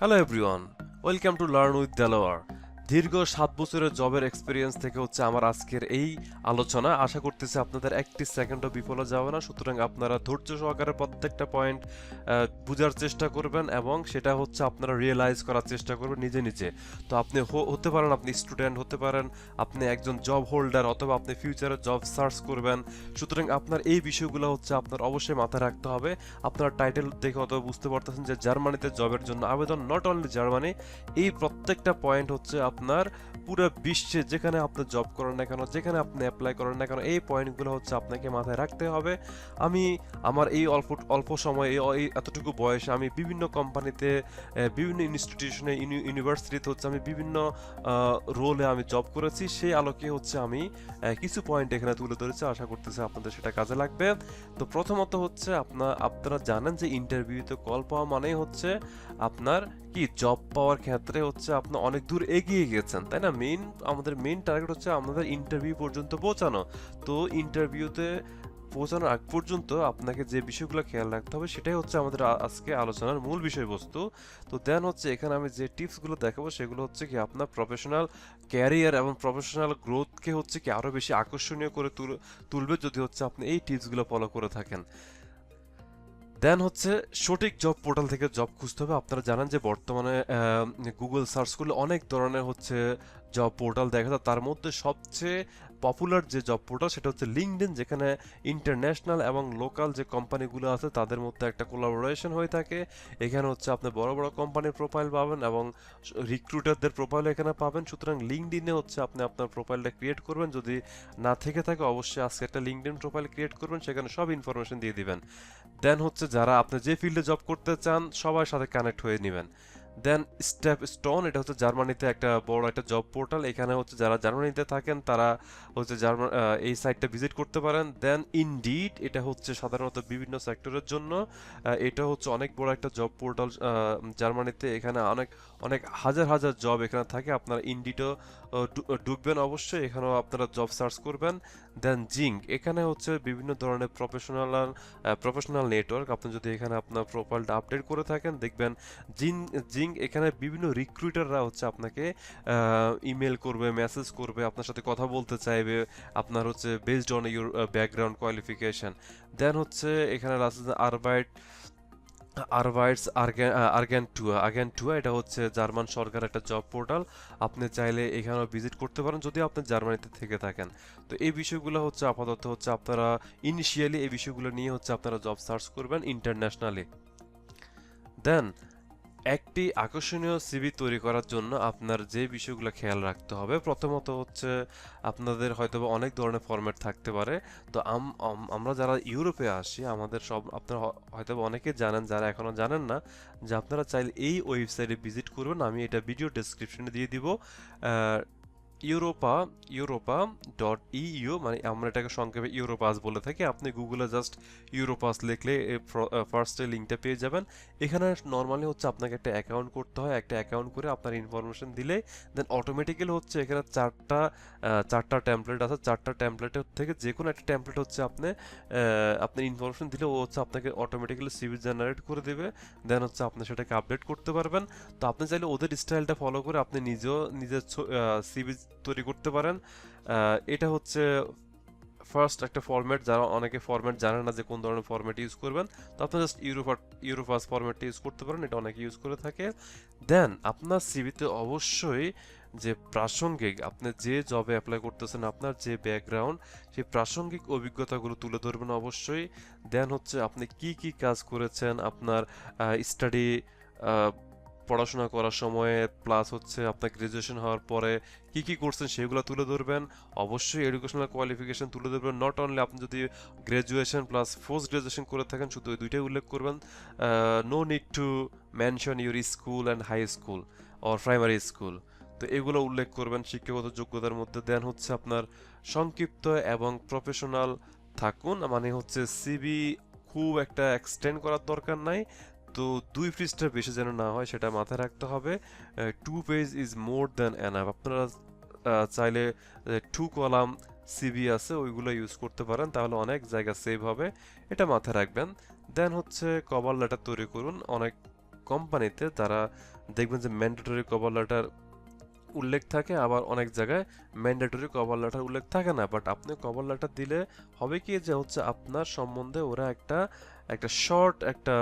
Hello everyone, welcome to Learn with Delaware. দীর্ঘ সাত বছরের জবের এক্সপিরিয়েন্স থেকে হচ্ছে আমার আজকের এই আলোচনা। আশা করতেছি আপনাদের একটি সেকেন্ডও বিফলে যাবে না। সুতরাং আপনারা ধৈর্য সহকারে প্রত্যেকটা পয়েন্ট বোঝার চেষ্টা করবেন এবং সেটা হচ্ছে আপনারা রিয়েলাইজ করার চেষ্টা করবেন নিজে নিজে। তো আপনি হতে পারেন, আপনি স্টুডেন্ট হতে পারেন, আপনি একজন জব হোল্ডার অথবা আপনি ফিউচারে জব সার্চ করবেন। সুতরাং আপনার এই বিষয়গুলো হচ্ছে আপনার অবশ্যই মাথায় রাখতে হবে। আপনার টাইটেল দেখে অথবা বুঝতে পারতেছেন যে জার্মানিতে জবের জন্য আবেদন। নট অনলি জার্মানি এই প্রত্যেকটা পয়েন্ট হচ্ছে আপনার পুরো বিশ্বে যেখানে আপনি জব করেন না কেন, যেখানে আপনি অ্যাপ্লাই করেন না কেন, এই পয়েন্টগুলো হচ্ছে আপনাকে মাথায় রাখতে হবে। আমি আমার এই অল্প অল্প সময়ে, এই এতটুকু বয়সে আমি বিভিন্ন কোম্পানিতে বিভিন্ন ইনস্টিটিউশনে ইউনিভার্সিটিতে হচ্ছে আমি বিভিন্ন রোলে আমি জব করেছি। সেই আলোকে হচ্ছে আমি কিছু পয়েন্ট এখানে তুলে ধরেছি। আশা করতেছি আপনাদের সেটা কাজে লাগবে। তো প্রথমত হচ্ছে আপনার আপনারা জানেন যে ইন্টারভিউতে কল পাওয়া মানেই হচ্ছে আপনার কি জব পাওয়ার ক্ষেত্রে হচ্ছে আপনি অনেক দূর এগিয়ে গেছেন, তাই না? মেইন আমাদের মেইন টার্গেট হচ্ছে আমাদের ইন্টারভিউ পর্যন্ত পৌঁছানো। তো ইন্টারভিউতে পৌঁছানোর আগ পর্যন্ত আপনাকে যে বিষয়গুলো খেয়াল রাখতে হবে সেটাই হচ্ছে আমাদের আজকে আলোচনার মূল বিষয়বস্তু। তো দেন হচ্ছে এখানে আমি যে টিপসগুলো দেখাবো সেগুলো হচ্ছে কি আপনার প্রফেশনাল ক্যারিয়ার এবং প্রফেশনাল গ্রোথকে হচ্ছে কি আরও বেশি আকর্ষণীয় করে তুল- তুলবে যদি হচ্ছে আপনি এই টিপসগুলো ফলো করে থাকেন। দেন হচ্ছে সঠিক জব পোর্টাল থেকে জব খুঁজতে হবে। আপনারা জানেন যে বর্তমানে গুগল সার্চ করলে অনেক ধরনের হচ্ছে জব পোর্টাল দেখা যায়। তার মধ্যে সবচেয়ে পপুলার যে জব পোর্টাল সেটা হচ্ছে লিঙ্কডইন যেখানে ইন্টারন্যাশনাল এবং লোকাল যে কোম্পানিগুলো আছে, তাদের মধ্যে একটা কোলাবোরেশন হয়ে থাকে। এখানে হচ্ছে আপনি বড় বড় কোম্পানির প্রোফাইল পাবেন এবং রিক্রুটারদের প্রোফাইল এখানে পাবেন। সুতরাং লিঙ্কডইনে হচ্ছে আপনি আপনার প্রোফাইলটা ক্রিয়েট করবেন। যদি না থেকে থাকে, অবশ্যই আজকে একটা লিঙ্কডইন প্রোফাইল ক্রিয়েট করবেন, সেখানে সব ইনফরমেশন দিয়ে দিবেন। দেন হচ্ছে যারা আপনি যে ফিল্ডে জব করতে চান, সবার সাথে কানেক্ট হয়ে নেবেন। দেন স্টেপ স্টোন এটা হচ্ছে জার্মানিতে একটা বড় একটা জব পোর্টাল এখানে হচ্ছে যারা জার্মানিতে থাকেন, তারা হচ্ছে জার্মান এই সাইটটা ভিজিট করতে পারেন। দেন ইনডিড এটা হচ্ছে সাধারণত বিভিন্ন সেক্টরের জন্য। এটা হচ্ছে অনেক বড় একটা জব পোর্টাল জার্মানিতে। এখানে অনেক অনেক হাজার হাজার জব এখানে থাকে। আপনারা ইনডিডও ঢুকবেন অবশ্যই। এখানেও আপনারা জব সার্চ করবেন। দেন জিঙ্ক। এখানে হচ্ছে বিভিন্ন ধরনের প্রফেশনাল প্রফেশনাল নেটওয়ার্ক আপনি যদি এখানে আপনার প্রোফাইলটা আপডেট করে থাকেন, দেখবেন জিন, জিঙ্ক এখানে বিভিন্ন রিক্রুটাররা হচ্ছে আপনাকে ইমেল করবে মেসেজ করবে, আপনার সাথে কথা বলতে চাইবে, আপনার হচ্ছে based on your background qualification then হচ্ছে এখানে আছে আরবাইট আরভাইটস আর্গেন্টুয়া আর্গেন্টুয়া এটা হচ্ছে জার্মান সরকার একটা জব পোর্টাল আপনি চাইলে এখানেও ভিজিট করতে পারেন যদি আপনি জার্মানিতে থেকে থাকেন। তো এই বিষয়গুলো হচ্ছে আপাতত হচ্ছে আপনারা ইনিশিয়ালি এই বিষয়গুলো নিয়ে হচ্ছে আপনারা জব সার্চ করবেন ইন্টারন্যাশনালি দেন একটি আকর্ষণীয় সিবি তৈরি করার জন্য আপনার যে বিষয়গুলো খেয়াল রাখতে হবে, প্রথমত হচ্ছে আপনাদের হয়তো অনেক ধরনের ফরম্যাট থাকতে পারে। তো আম- আম- আমরা যারা ইউরোপে আসি, আমাদের সব আপনারা হয়তো অনেকে জানেন, যারা এখনও জানেন না, যে আপনারা চাইলে এই ওয়েবসাইটে ভিজিট করবেন, আমি এটা ভিডিও ডেসক্রিপশনে দিয়ে দিব। ইউরোপা ইউরোপা ডট ইইউ মানে আমরা এটাকে সংক্ষেপে ইউরোপাস বলে থাকি। আপনি গুগলে জাস্ট ইউরোপাস লিখলে ফার্স্টে লিঙ্কটা পেয়ে যাবেন। এখানে নর্মালি হচ্ছে আপনাকে একটা অ্যাকাউন্ট করতে হয়। একটা অ্যাকাউন্ট করে আপনার ইনফরমেশন দিলে দেন অটোমেটিক্যালি হচ্ছে এখানে চারটা চারটা টেমপ্লেট আছে। চারটা টেমপ্লেটের থেকে যে কোনো একটা টেমপ্লেট হচ্ছে আপনি আপনার ইনফরমেশন দিলে ও হচ্ছে আপনাকে অটোমেটিক্যালি সিভি জেনারেট করে দেবে। দেন হচ্ছে আপনি সেটাকে আপডেট করতে পারবেন। তো আপনি চাইলে ওদের স্টাইলটা ফলো করে আপনি নিজেও, নিজের সিভি তৈরি করতে পারেন। এটা হচ্ছে ফার্স্ট একটা ফরম্যাট যারা অনেকে ফরম্যাট জানে না যে কোন ধরনের ফরম্যাট ইউজ করবেন, তো আপনি জাস্ট ইউরোফা ইউরোফাস ফরম্যাটটা ইউজ করতে পারেন, এটা অনেকে ইউজ করে থাকে। দেন আপনার সিভিতে অবশ্যই যে প্রাসঙ্গিক, আপনি যে জবে অ্যাপ্লাই করতেছেন, আপনার যে ব্যাকগ্রাউন্ড সেই প্রাসঙ্গিক অভিজ্ঞতাগুলো তুলে ধরবেন অবশ্যই। দেন হচ্ছে আপনি কি কি কাজ করেছেন, আপনার স্টাডি পড়াশোনা করার সময়ে প্লাস হচ্ছে আপনার গ্রাজুয়েশন হওয়ার পরে কি কি করছেন সেগুলো তুলে ধরবেন। অবশ্যই এডুকেশনাল কোয়ালিফিকেশন তুলে ধরবেন। নট অনলি আপনি যদি গ্রাজুয়েশন প্লাস পোস্ট গ্রাজুয়েশন করে থাকেন, শুধু ওই দুইটাই উল্লেখ করবেন। No need to mention your school and high school or primary school তো এগুলো উল্লেখ করবেন শিক্ষাগত যোগ্যতার মধ্যে। দেন হচ্ছে আপনার সংক্ষিপ্ত এবং প্রফেশনাল থাকুন। মানে হচ্ছে সিবি খুব একটা এক্সটেন্ড করার দরকার নাই। তো দুই পৃষ্ঠার বেশি যেন না হয় সেটা মাথায় রাখতে হবে। Two page is more than enough আপনারা চাইলে টু কলাম সিবি আছে, ওইগুলো ইউজ করতে পারেন, তাহলে অনেক জায়গা সেভ হবে। এটা মাথায় রাখবেন। দেন হচ্ছে কভার লেটার তৈরি করুন। অনেক কোম্পানিতে তারা দেখবেন যে ম্যান্ডেটরি কভার লেটার উল্লেখ থাকে, আবার অনেক জায়গায় ম্যান্ডেটরি কভার লেটার উল্লেখ থাকে না। বাট আপনি কভার লেটার দিলে হবে কি যে হচ্ছে আপনার সম্বন্ধে ওরা একটা একটা শর্ট একটা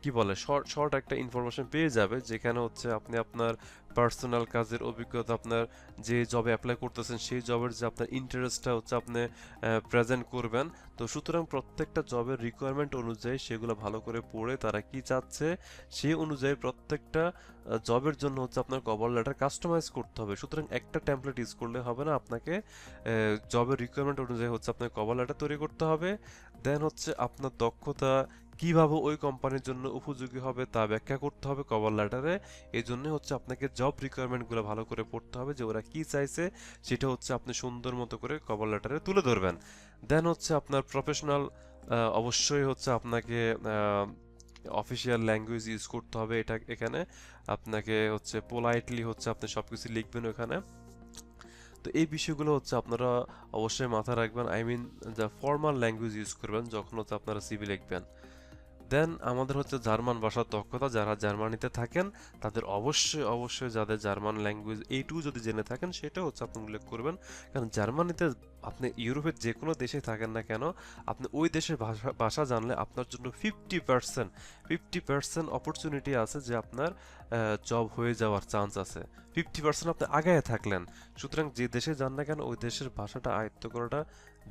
কি বলে শর্ট শর্ট একটা ইনফরমেশন পেয়ে যাবে, যেখানে হচ্ছে আপনি আপনার পার্সোনাল কাজের অভিজ্ঞতা, আপনার যে জবে অ্যাপ্লাই করতেছেন, সেই জবের যে আপনার ইন্টারেস্টটা হচ্ছে আপনি প্রেজেন্ট করবেন। তো সুতরাং প্রত্যেকটা জবের রিকোয়ারমেন্ট অনুযায়ী সেগুলো ভালো করে পড়ে তারা কি চাচ্ছে, সেই অনুযায়ী প্রত্যেকটা জবের জন্য হচ্ছে আপনার কভার লেটার কাস্টমাইজ করতে হবে। সুতরাং একটা টেমপ্লেট ইউজ করলে হবে না, আপনাকে জবের রিকোয়ারমেন্ট অনুযায়ী হচ্ছে আপনার কভার লেটার তৈরি করতে হবে। দেন হচ্ছে আপনার দক্ষতা কীভাবে ওই কোম্পানির জন্য উপযোগী হবে তা ব্যাখ্যা করতে হবে কভার লেটারে। এই জন্য হচ্ছে আপনাকে জব রিকোয়ারমেন্টগুলো ভালো করে পড়তে হবে যে ওরা কি চাইছে, সেটা হচ্ছে আপনি সুন্দর মতো করে কভার লেটারে তুলে ধরবেন। দেন হচ্ছে আপনার প্রফেশনাল অবশ্যই হচ্ছে আপনাকে অফিসিয়াল ল্যাঙ্গুয়েজ ইউজ করতে হবে এটা এখানে। আপনাকে হচ্ছে পোলাইটলি হচ্ছে আপনি সবকিছু লিখবেন ওখানে। তো এই বিষয়গুলো হচ্ছে আপনারা অবশ্যই মাথায় রাখবেন। আই মিন যা ফর্মাল ল্যাঙ্গুয়েজ ইউজ করবেন, যখন হচ্ছে আপনারা সিভি লিখবেন। দেন আমাদের হচ্ছে জার্মান ভাষার দক্ষতা, যারা জার্মানিতে থাকেন, তাদের অবশ্যই অবশ্যই যাদের জার্মান ল্যাঙ্গুয়েজ এইটুকু যদি জেনে থাকেন সেটা হচ্ছে আপনি উল্লেখ করবেন। কারণ জার্মানিতে আপনি ইউরোপের যে কোনো দেশে থাকেন না কেন, আপনি ওই দেশের ভাষা ভাষা জানলে আপনার জন্য fifty percent fifty percent opportunity আছে যে আপনার জব হয়ে যাওয়ার চান্স আছে। ফিফটি পার্সেন্ট আপনি আগায় থাকলেন। সুতরাং যে দেশে যান না কেন, ওই দেশের ভাষাটা আয়ত্ত করাটা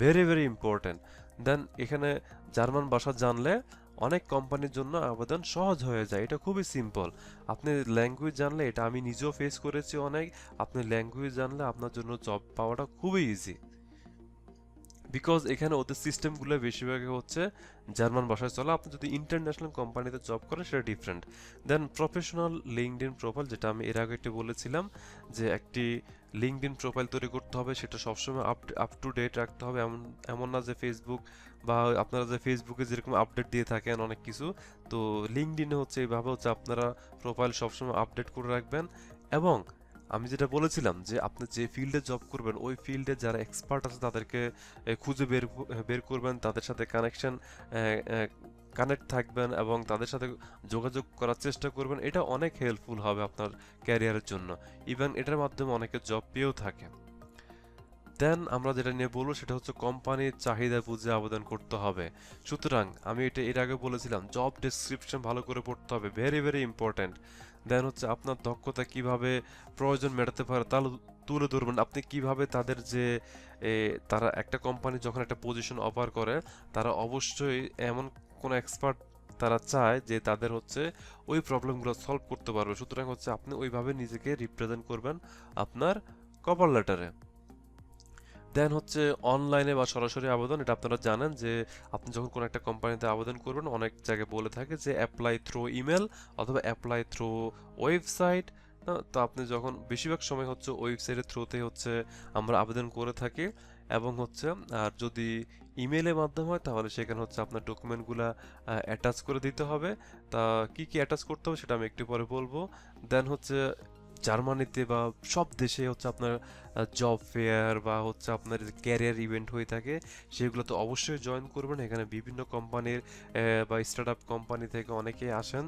ভেরি ভেরি ইম্পর্টেন্ট দেন এখানে জার্মান ভাষা জানলে অনেক কোম্পানির জন্য আবেদন সহজ হয়ে যায়। এটা খুবই সিম্পল আপনি ল্যাঙ্গুয়েজ জানলে, এটা আমি নিজেও ফেস করেছি অনেক। আপনি ল্যাঙ্গুয়েজ জানলে আপনার জন্য জব পাওয়াটা খুবই ইজি বিকজ এখানে ওদের সিস্টেমগুলো বেশিরভাগই হচ্ছে জার্মান ভাষায় চলে। আপনি যদি ইন্টারন্যাশনাল কোম্পানিতে জব করেন, সেটা different then professional linked profile যেটা আমি এর আগে একটু বলেছিলাম, যে একটি লিঙ্কড প্রোফাইল তৈরি করতে হবে, সেটা সবসময় আপ আপ টু ডেট রাখতে হবে। এমন এমন না যে ফেসবুক বা আপনারা যে ফেসবুকে যেরকম আপডেট দিয়ে থাকেন অনেক কিছু, তো লিঙ্কড হচ্ছে এইভাবে হচ্ছে আপনারা প্রোফাইল সবসময় আপডেট করে রাখবেন। এবং আমি যেটা বলেছিলাম যে আপনি যে ফিল্ডে জব করবেন, ওই ফিল্ডে যারা এক্সপার্ট আছে তাদেরকে খুঁজে বের বের করবেন, তাদের সাথে কানেকশন কানেক্ট থাকবেন এবং তাদের সাথে যোগাযোগ করার চেষ্টা করবেন। এটা অনেক হেল্পফুল হবে আপনার ক্যারিয়ারের জন্য। ইভেন এটার মাধ্যমে অনেকে জব পেয়েও থাকে। দেন আমরা যেটা নিয়ে বলব সেটা হচ্ছে কোম্পানির চাহিদা বুঝে আবেদন করতে হবে। সুতরাং আমি এটা এর আগে বলেছিলাম জব ডেসক্রিপশন ভালো করে পড়তে হবে। ভেরি ভেরি ইম্পর্ট্যান্ট দেন হচ্ছে আপনার দক্ষতা কীভাবে প্রয়োজন মেটাতে পারে তাহলে তুলে ধরবেন। আপনি কীভাবে তাদের যে তারা একটা কোম্পানি যখন একটা পজিশন অফার করে, তারা অবশ্যই এমন কোনো এক্সপার্ট তারা চায় যে তাদের হচ্ছে ওই প্রবলেমগুলো সলভ করতে পারবে। সুতরাং হচ্ছে আপনি ওইভাবে নিজেকে রিপ্রেজেন্ট করবেন আপনার কভার লেটারে দেন হচ্ছে অনলাইনে বা সরাসরি আবেদন, এটা আপনারা জানেন যে আপনি যখন কোনো একটা কোম্পানিতে আবেদন করবেন, অনেক জায়গায় বলে থাকে যে অ্যাপ্লাই থ্রু ইমেল অথবা অ্যাপ্লাই থ্রু ওয়েবসাইট তো আপনি যখন বেশিরভাগ সময় হচ্ছে ওয়েবসাইটের থ্রুতে হচ্ছে আমরা আবেদন করে থাকি এবং হচ্ছে, আর যদি ইমেলের মাধ্যমে হয়, তাহলে সেখানে হচ্ছে আপনার ডকুমেন্টগুলা অ্যাটাচ করে দিতে হবে। তা কি কি অ্যাটাচ করতে হবে সেটা আমি একটু পরে বলব। দেন হচ্ছে জার্মানিতে বা সব দেশে হচ্ছে আপনার জব ফেয়ার বা হচ্ছে আপনার ক্যারিয়ার ইভেন্ট হয়ে থাকে সেগুলো তো অবশ্যই জয়েন করবেন। এখানে বিভিন্ন কোম্পানির বা স্টার্ট আপ কোম্পানি থেকে অনেকেই আসেন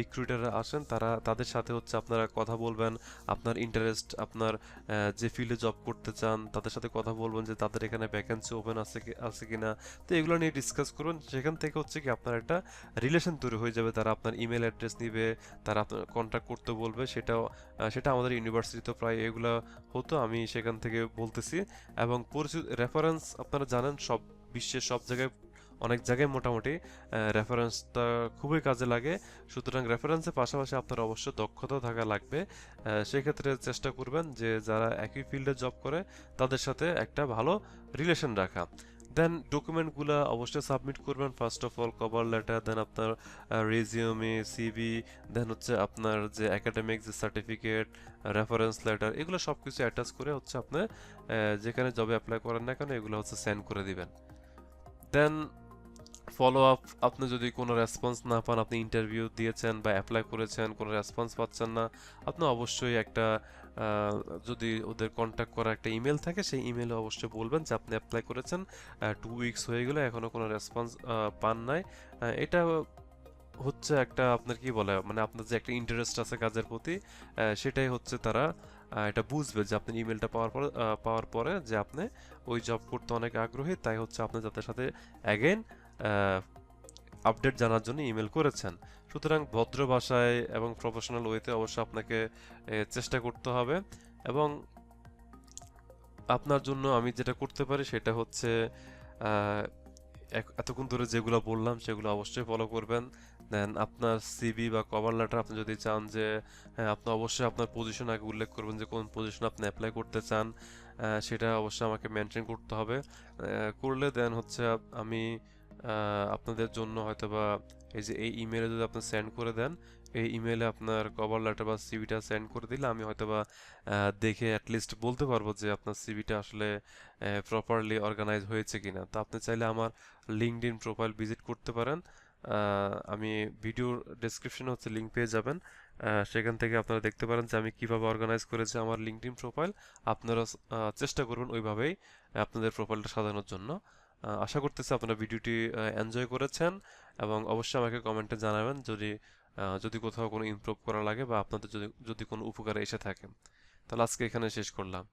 রিক্রুটাররা আসেন। তারা তাদের সাথে হচ্ছে আপনারা কথা বলবেন, আপনার ইন্টারেস্ট আপনার যে ফিল্ডে জব করতে চান, তাদের সাথে কথা বলবেন যে তাদের এখানে ভ্যাকেন্সি ওপেন আছে আছে কি কিনা। তো এগুলো নিয়ে ডিসকাস করুন সেখান থেকে হচ্ছে কি আপনার একটা রিলেশন তৈরি হয়ে যাবে। তারা আপনার ইমেল অ্যাড্রেস নিবে, তারা আপনার কন্ট্যাক্ট করতে বলবে। সেটাও, সেটা আমাদের ইউনিভার্সিটিতে প্রায় এগুলো হতো, আমি সেখান থেকে বলতেছি। এবং পরিচিত রেফারেন্স আপনারা জানেন, সব বিশ্বের সব জায়গায়, অনেক জায়গায় মোটামুটি রেফারেন্সটা খুবই কাজে লাগে। সুতরাং রেফারেন্সের পাশাপাশি আপনার অবশ্য দক্ষতা থাকা লাগবে। সেক্ষেত্রে চেষ্টা করবেন যে, যারা একই ফিল্ডে জব করে, তাদের সাথে একটা ভালো রিলেশন রাখা। দেন ডকুমেন্টগুলো অবশ্যই সাবমিট করবেন। First of all cover letter then আপনার রেজিউমে সিভি দেন হচ্ছে আপনার যে একাডেমিক যে সার্টিফিকেট রেফারেন্স লেটার এগুলো সব কিছু অ্যাটাচ করে হচ্ছে আপনি যেখানে জবে অ্যাপ্লাই করেন না কেন, এগুলো হচ্ছে সেন্ড করে দিবেন। দেন ফলো আপ আপনি যদি কোনো রেসপন্স না পান, আপনি ইন্টারভিউ দিয়েছেন বা অ্যাপ্লাই করেছেন, কোনো রেসপন্স পাচ্ছেন না, আপনি অবশ্যই একটা যদি ওদের কন্ট্যাক্ট করা একটা ইমেল থাকে, সেই ইমেলে অবশ্যই বলবেন যে আপনি অ্যাপ্লাই করেছেন টু উইকস হয়ে গেলে, এখনও কোনো রেসপন্স পান নাই। এটা হচ্ছে একটা আপনার কি বলে মানে আপনার যে একটা ইন্টারেস্ট আছে কাজের প্রতি সেটাই হচ্ছে তারা এটা বুঝবে যে আপনি ইমেলটা পাওয়ার পরে পাওয়ার পরে যে আপনি ওই জব করতে অনেক আগ্রহী, তাই হচ্ছে আপনি তাদের সাথে অ্যাগেন আপডেট জানার জন্য ইমেল করেছেন। সুতরাং ভদ্র ভাষায় এবং প্রফেশনাল ওয়েতে অবশ্যই আপনাকে চেষ্টা করতে হবে। এবং আপনার জন্য আমি যেটা করতে পারি সেটা হচ্ছে এতক্ষণ ধরে যেগুলো বললাম সেগুলো অবশ্যই ফলো করবেন। দেন আপনার সিভি বা কভার লেটার আপনি যদি চান যে হ্যাঁ আপনি অবশ্যই আপনার পজিশন আগে উল্লেখ করবেন যে কোন পজিশন আপনি অ্যাপ্লাই করতে চান সেটা অবশ্যই আমাকে মেনটেন করতে হবে। করলে দেন হচ্ছে আমি আপনাদের জন্য হয়তোবা এই যে এই ইমেলে যদি আপনি সেন্ড করে দেন এই ইমেলে আপনার কভার লেটার বা সিভিটা সেন্ড করে দিলে আমি হয়তোবা আহ, দেখে অ্যাটলিস্ট বলতে পারব যে আপনার সিভিটা আসলে প্রপারলি অর্গানাইজ হয়েছে কিনা। তো আপনি চাইলে আমার লিঙ্কড ইন প্রোফাইল ভিজিট করতে পারেন। আমি ভিডিওর ডেসক্রিপশনে হচ্ছে লিঙ্ক পেয়ে যাবেন। সেখান থেকে আপনারা দেখতে পারেন যে আমি কীভাবে অর্গানাইজ করেছি আমার লিঙ্কড ইন প্রোফাইল আপনারা চেষ্টা করবেন ওইভাবেই আপনাদের প্রোফাইলটা সাজানোর জন্য। আশা করতেছি আপনারা ভিডিওটি এনজয় করেছেন এবং অবশ্যই আমাকে কমেন্টে জানাবেন যদি যদি কোথাও কোনো ইমপ্রুভ করা লাগে বা আপনাদের যদি যদি কোনো উপকারে এসে থাকে। তাহলে আজকে এখানে শেষ করলাম।